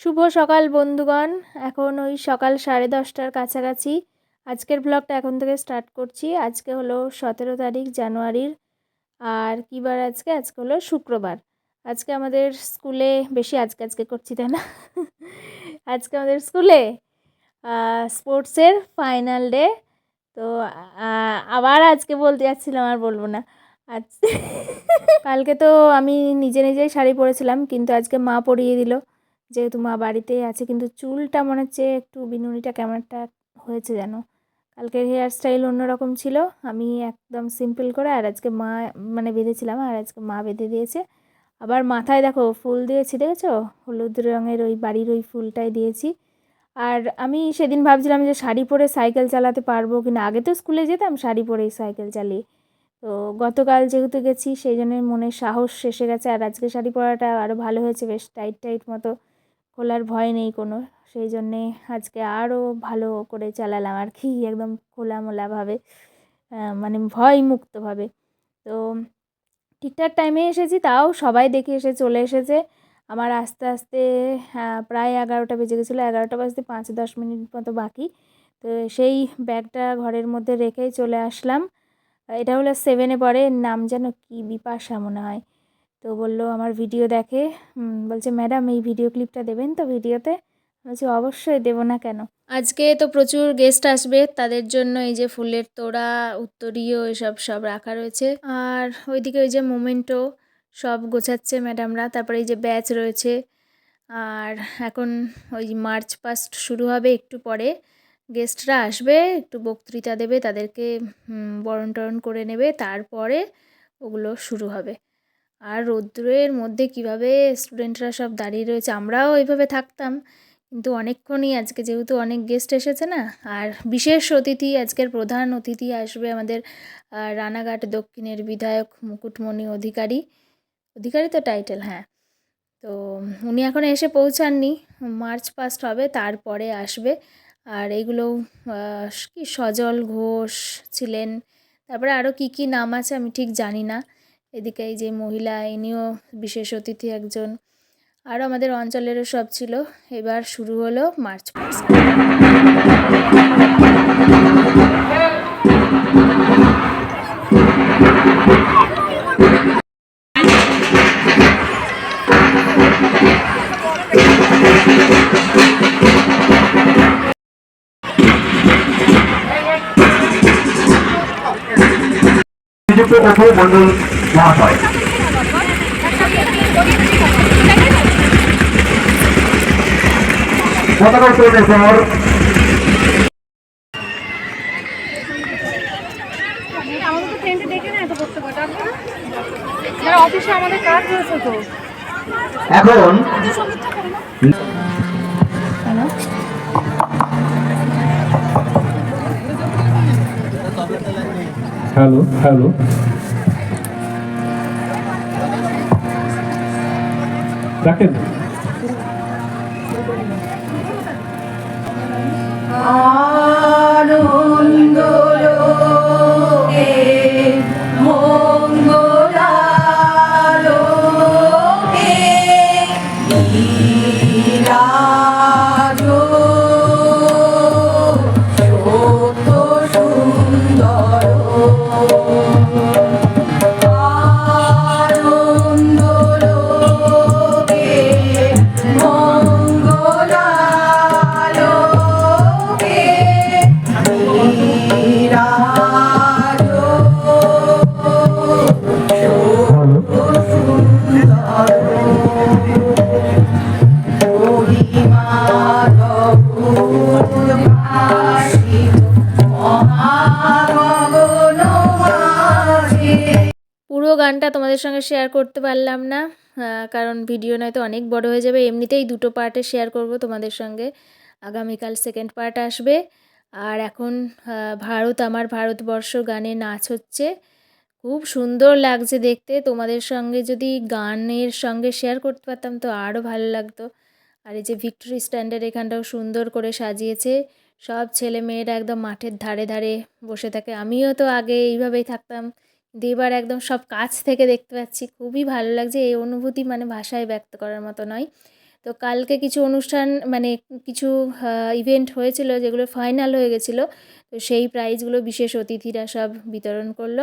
শুভ সকাল বন্ধুগণ। এখন ওই সকাল সাড়ে দশটার কাছাকাছি আজকের ব্লগটা এখন থেকে স্টার্ট করছি। আজকে হলো সতেরো তারিখ জানুয়ারির। আর কী বার আজকে? আজকে হলো শুক্রবার। আজকে আমাদের স্কুলে বেশি আজকে আজকে করছি, তাই না? আজকে আমাদের স্কুলে স্পোর্টসের ফাইনাল ডে তো আবার আজকে বলতে যাচ্ছিলাম, আর বলব না। আজ কালকে তো আমি নিজে নিজেই শাড়ি পরেছিলাম, কিন্তু আজকে মা পরিয়ে দিল। যেহেতু মা বাড়িতেই আছে, কিন্তু চুলটা মনে হচ্ছে একটু বিনুনিটা কেমন একটা হয়েছে যেন। কালকের হেয়ার স্টাইল অন্যরকম ছিল, আমি একদম সিম্পল করে আর আজকে মা মানে বেঁধেছিলাম আর আজকে মা বেঁধে দিয়েছে। আবার মাথায় দেখো ফুল দিয়েছি, দেখেছ? হলুদ রঙের ওই বাড়ির ওই ফুলটাই দিয়েছি। আর আমি সেদিন ভাবছিলাম যে শাড়ি পরে সাইকেল চালাতে পারব কি না আগে তো স্কুলে যেতাম শাড়ি পরেই সাইকেল চালিয়ে। তো গতকাল যেহেতু গেছি, সেই জন্য মনে সাহস এসে গেছে। আর আজকে শাড়ি পরাটা আরও ভালো হয়েছে, বেশ টাইট টাইট মতো। খোলার ভয় নেই কোনো। সেই জন্যে আজকে আরও ভালো করে চালালাম আর কি, একদম খোলামোলাভাবে মানে ভয় মুক্তভাবে তো ঠিকঠাক টাইমে এসেছি, তাও সবাই দেখে এসে চলে এসেছে। আমার আস্তে আস্তে প্রায় এগারোটা বেজে গেছিল, এগারোটা বাজতে পাঁচ দশ মিনিট মতো বাকি। তো সেই ব্যাগটা ঘরের মধ্যে রেখেই চলে আসলাম। এটা হলো সেভেনে পড়ে, এর নাম যেন কি বিপাশা মনে হয়। তো বলল, আমার ভিডিও দেখে। বলছে, ম্যাডাম, এই ভিডিও ক্লিপটা দেবেন তো ভিডিওতে বলছি, অবশ্যই দেবো না কেন? আজকে তো প্রচুর গেস্ট আসবে, তাদের জন্য এই যে ফুলের তোড়া, উত্তরীয় এসব সব রাখা রয়েছে। আর ওইদিকে ওই যে মোমেন্টো সব গোছাচ্ছে ম্যাডামরা, তারপরে এই যে ব্যাচ রয়েছে। আর এখন ওই মার্চ পাস্ট শুরু হবে একটু পরে। গেস্টরা আসবে, একটু বক্তৃতা দেবে, তাদেরকে বরণ টরণ করে নেবে, তারপরে ওগুলো শুরু হবে। আর রৌদ্রের মধ্যে কীভাবে স্টুডেন্টরা সব দাঁড়িয়ে রয়েছে, আমরাও এইভাবে থাকতাম। কিন্তু অনেকক্ষণই আজকে যেহেতু অনেক গেস্ট এসেছে না, আর বিশেষ অতিথি, আজকের প্রধান অতিথি আসবে আমাদের রানাঘাট দক্ষিণের বিধায়ক মুকুটমণি অধিকারী। অধিকারী তো টাইটেল হ্যাঁ। তো উনি এখন এসে পৌঁছাননি, মার্চ পাস্ট হবে, তারপরে আসবে। আর এইগুলো কি সজল ঘোষ ছিলেন, তারপরে আরও কি কি নাম আছে আমি ঠিক জানি না। এদিকে এই যে মহিলা, ইনিও বিশেষ অতিথি একজন। আরও আমাদের অঞ্চলেরও সব ছিল। এবার শুরু হলো মার্চ পাস্ট নিযুক্ত অথ মন্ডল মহাশয় পতাকা উত্তোলনের পর আমাদের হ্যালো হ্যালো দেখেন তোমাদের সঙ্গে শেয়ার করতে পারলাম না কারণ ভিডিও নয়তো অনেক বড় হয়ে যাবে। এমনিতেই দুটো পার্টে শেয়ার করব তোমাদের সঙ্গে। আগামীকাল সেকেন্ড পার্ট আসবে। আর এখন ভারত, আমার ভারতবর্ষ গানে নাচ হচ্ছে। খুব সুন্দর লাগছে দেখতে। তোমাদের সঙ্গে যদি গানের সঙ্গে শেয়ার করতে পারতাম তো আরও ভালো লাগতো। আর এই যে ভিক্টোরি স্ট্যান্ডের এখানটাও সুন্দর করে সাজিয়েছে। সব ছেলে মেয়েরা একদম মাঠের ধারে ধারে বসে থাকে। আমিও তো আগে এইভাবেই থাকতাম। এবার একদম সব কাছ থেকে দেখতে পাচ্ছি। খুবই ভালো লাগছে। এই অনুভূতি মানে ভাষায় ব্যক্ত করার মতো নয়। তো কালকে কিছু অনুষ্ঠান মানে কিছু ইভেন্ট হয়েছিল যেগুলো ফাইনাল হয়ে গেছিল। তো সেই প্রাইজগুলো বিশেষ অতিথিরা সব বিতরণ করল।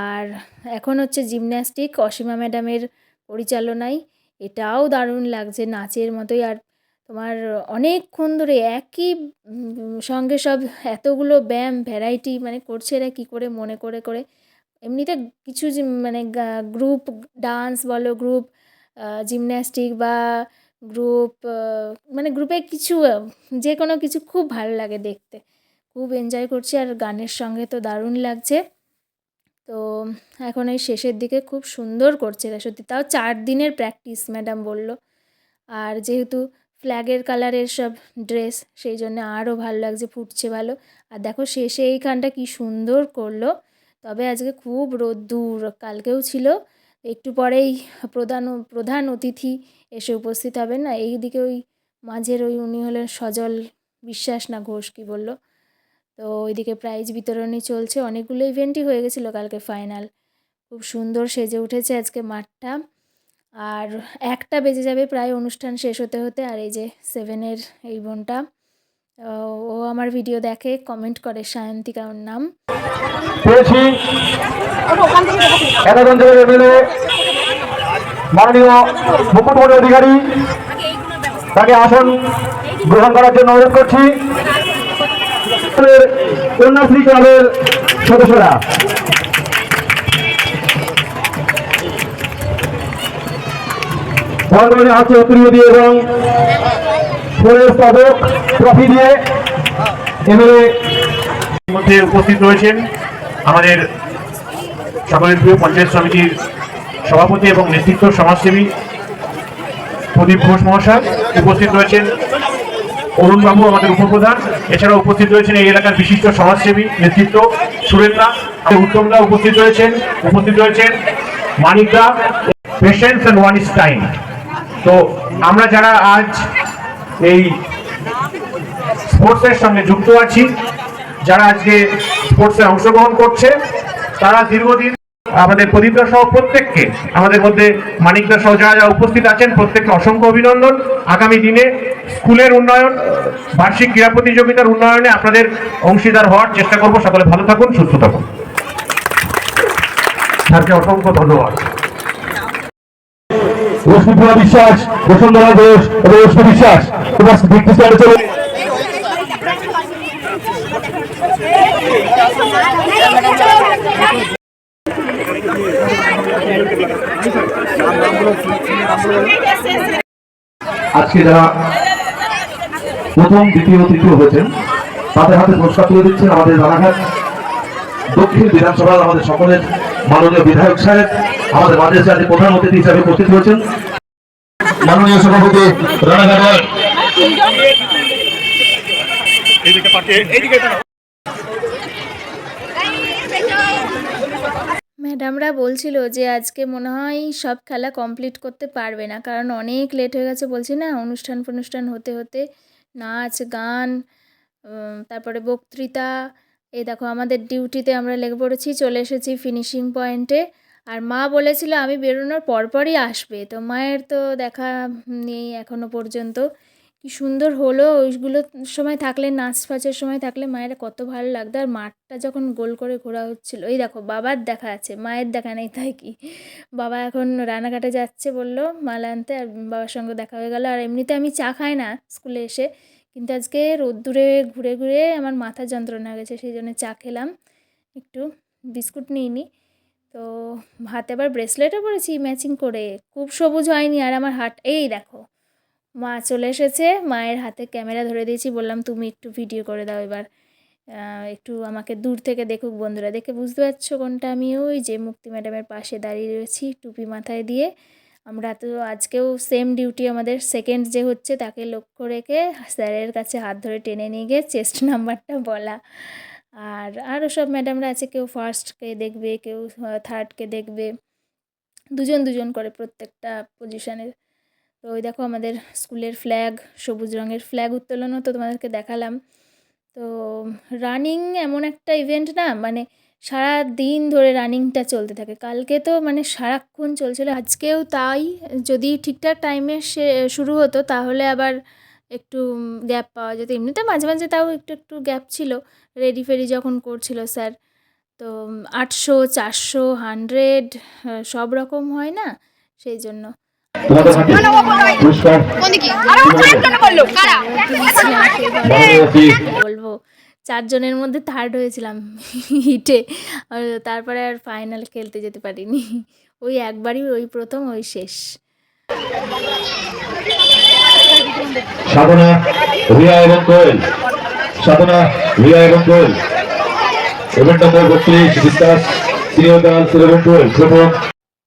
আর এখন হচ্ছে জিমন্যাস্টিক অসীমা ম্যাডামের পরিচালনায়। এটাও দারুণ লাগছে নাচের মতোই। আর তোমার অনেকক্ষণ ধরে একই সঙ্গে সব এতগুলো ব্যায়াম ভ্যারাইটি মানে করছে এরা কী করে, মনে করে করে। এমনিতে কিছু মানে গ্রুপ ডান্স বলো গ্রুপ জিমন্যাস্টিক বা গ্রুপ মানে গ্রুপে কিছু, যে কোনো কিছু খুব ভালো লাগে দেখতে। খুব এনজয় করছি আর গানের সঙ্গে তো দারুণ লাগছে। তো এখন এই শেষের দিকে খুব সুন্দর করছে সত্যি। তাও চার দিনের প্র্যাকটিস ম্যাডাম বলল। আর যেহেতু ফ্ল্যাগের কালারের সব ড্রেস সেই জন্য আরও ভালো লাগছে, ফুটছে ভালো। আর দেখো শেষে এইখানটা কি সুন্দর করল। তবে আজকে খুব রোদ্দুর, কালকেও ছিল। একটু পরেই প্রধান প্রধান অতিথি এসে উপস্থিত হবেন না, এই দিকে ওই মাঝের ওই উনি হলেন সজল বিশ্বাস না ঘোষ, কি বলল? তো ওইদিকে প্রাইজ বিতরণী চলছে, অনেকগুলো ইভেন্টই হয়ে গেছিল কালকে ফাইনাল খুব সুন্দর সেজে উঠেছে আজকে মাঠটা। আর একটা বেজে যাবে, প্রায় অনুষ্ঠান শেষ হতে হতে, আর এই যে সেভেনের এই বোনটা। ও আমার ভিডিও দেখে কমেন্ট করে সায়ন্তিকা ওর নাম। মাননীয় মুকুটমণি অধিকারী, তাকে আসন গ্রহণ করার জন্য অনুরোধ করছি। কন্যাশ্রী ক্লাবের সদস্যরা। হাতে প্রিয় দিয়ে এবং ফুলের পদক ট্রফি দিয়ে এমএলএ মধ্যে উপস্থিত রয়েছেন আমাদের সকলের প্রিয় পঞ্চায়েত সমিতির সভাপতি এবং নেতৃত্ব সমাজসেবী প্রদীপ ঘোষ মহাশয় উপস্থিত রয়েছেন। অরুণবাবু আমাদের উপপ্রধান। এছাড়াও উপস্থিত রয়েছেন এই এলাকার বিশিষ্ট সমাজসেবী নেতৃত্ব সুরেন্দা উত্তমদা উপস্থিত রয়েছেন। উপস্থিত রয়েছেন Manikda patience and one is time তো আমরা যারা আজ এই স্পোর্টসের সঙ্গে যুক্ত আছি। যারা আজকে স্পোর্টসে অংশগ্রহণ করছে, তারা দীর্ঘদিন আমাদের প্রদীপদা সহ প্রত্যেককে, আমাদের মধ্যে মানিকদা সহ যারা যারা উপস্থিত আছেন, প্রত্যেককে অসংখ্য অভিনন্দন। আগামী দিনে স্কুলের উন্নয়ন, বার্ষিক ক্রীড়া প্রতিযোগিতার উন্নয়নে আপনাদের অংশীদার হওয়ার চেষ্টা করব। সকলে ভালো থাকুন, সুস্থ থাকুন। স্যারকে অসংখ্য ধন্যবাদ। রশ্মিপ্রিয়া বিশ্বাস, বসুন্ধরা ঘোষ এবং রশ্মি বিশ্বাস। তোমার ভিত্তি স্তরে চলে। আজকে যারা প্রথম, দ্বিতীয়, তৃতীয় হয়েছেন, তাদের হাতে পুরস্কার তুলে দিচ্ছেন আমাদের রানাঘাট দক্ষিণ বিধানসভার আমাদের সকলের মাননীয় বিধায়ক সাহেব, আমাদের মাঝে আজকে প্রধান অতিথি হিসাবে উপস্থিত হয়েছেন। মাননীয় সভাপতি ম্যাডামরা বলছিল যে আজকে মনে হয় সব খেলা কমপ্লিট করতে পারবে না, কারণ অনেক লেট হয়ে গেছে বলছি না, অনুষ্ঠান ফনুষ্ঠান হতে হতে নাচ, গান তারপরে বক্তৃতা এই দেখো, আমাদের ডিউটিতে আমরা লেগে পড়েছি, চলে এসেছি ফিনিশিং পয়েন্টে আর মা বলেছিল আমি বেরোনোর পরপরই আসবে। তো মায়ের তো দেখা নেই এখনও পর্যন্ত। কি সুন্দর হলো, ওইগুলো সময় থাকলে, নাচ ফাচের সময় থাকলে মায়ের কত ভালো লাগতো। আর মাঠটা যখন গোল করে ঘোরা হচ্ছিল, এই দেখো, বাবার দেখা আছে, মায়ের দেখা নেই, তাই কি? বাবা এখন রানাঘাটে যাচ্ছে বলল মাল আনতে, আর বাবার সঙ্গে দেখা হয়ে গেল। আর এমনিতে আমি চা খাই না স্কুলে এসে। কিন্তু আজকে রোদ্দুরে ঘুরে ঘুরে আমার মাথা যন্ত্রণা গেছে, সেই জন্য চা খেলাম। একটু বিস্কুট নিইনি। তো হাতে আবার ব্রেসলেটও পরেছি ম্যাচিং করে। খুব সবুজ হয়নি আর আমার হাট, এই দেখো, মা চলে এসেছে, মায়ের হাতে ক্যামেরা ধরে দিয়েছি, বললাম তুমি একটু ভিডিও করে দাও এবার। একটু আমাকে দূর থেকে দেখুক বন্ধুরা। দেখে বুঝতে পারছ কোনটা আমি? ওই যে মুক্তি ম্যাডামের পাশে দাঁড়িয়ে রয়েছি, টুপি মাথায় দিয়ে। আমরা তো আজকেও সেম ডিউটি আমাদের সেকেন্ড যে হচ্ছে তাকে লক্ষ্য রেখে স্যারের কাছে হাত ধরে টেনে নিয়ে গিয়ে চেস্ট নাম্বারটা বলা। আর আরও সব ম্যাডামরা আছে, কেউ ফার্স্টকে দেখবে, কেউ থার্ডকে দেখবে। দুজন দুজন করে প্রত্যেকটা পজিশনের তো ওই দেখো আমাদের স্কুলের ফ্ল্যাগ সবুজ রঙের ফ্ল্যাগ উত্তোলনও তো তোমাদেরকে দেখালাম। তো রানিং এমন একটা ইভেন্ট না মানে সারা দিন ধরে রানিংটা চলতে থাকে। কালকে তো মানে সারাক্ষণ চলছিল। আজকেও তাই। যদি ঠিকঠাক টাইমে সে শুরু হতো তাহলে আবার একটু গ্যাপ পাওয়া যেত। এমনিতে মাঝে মাঝে তাও একটু একটু গ্যাপ ছিল। রেডি ফেডি যখন করছিল স্যার তো আটশো চারশো হান্ড্রেড সব রকম হয় না? সেই জন্য। বলব চারজনের মধ্যে থার্ড হয়েছিলাম হিটে তারপরে আর ফাইনাল খেলতে যেতে পারিনি। ওই একবারই ওই প্রথম ওই শেষ। সাধনা রিয়া এবং কোয়েল। সাধনা রিয়া এবং কোয়েল। নম্বর বত্রিশ সিনিয়র টুয়েলভ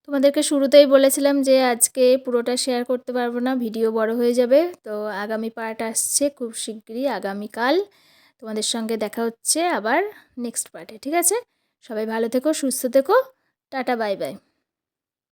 তোমাদেরকে শুরুতেই বলেছিলাম যে আজকে পুরোটা শেয়ার করতে পারব না ভিডিও বড় হয়ে যাবে। তো আগামী পার্ট আসছে খুব শিগগিরই আগামীকাল। তোমাদের সঙ্গে দেখা হচ্ছে আবার নেক্সট পার্টে ঠিক আছে? সবাই ভালো থেকো, সুস্থ থেকো, টাটা বাই বাই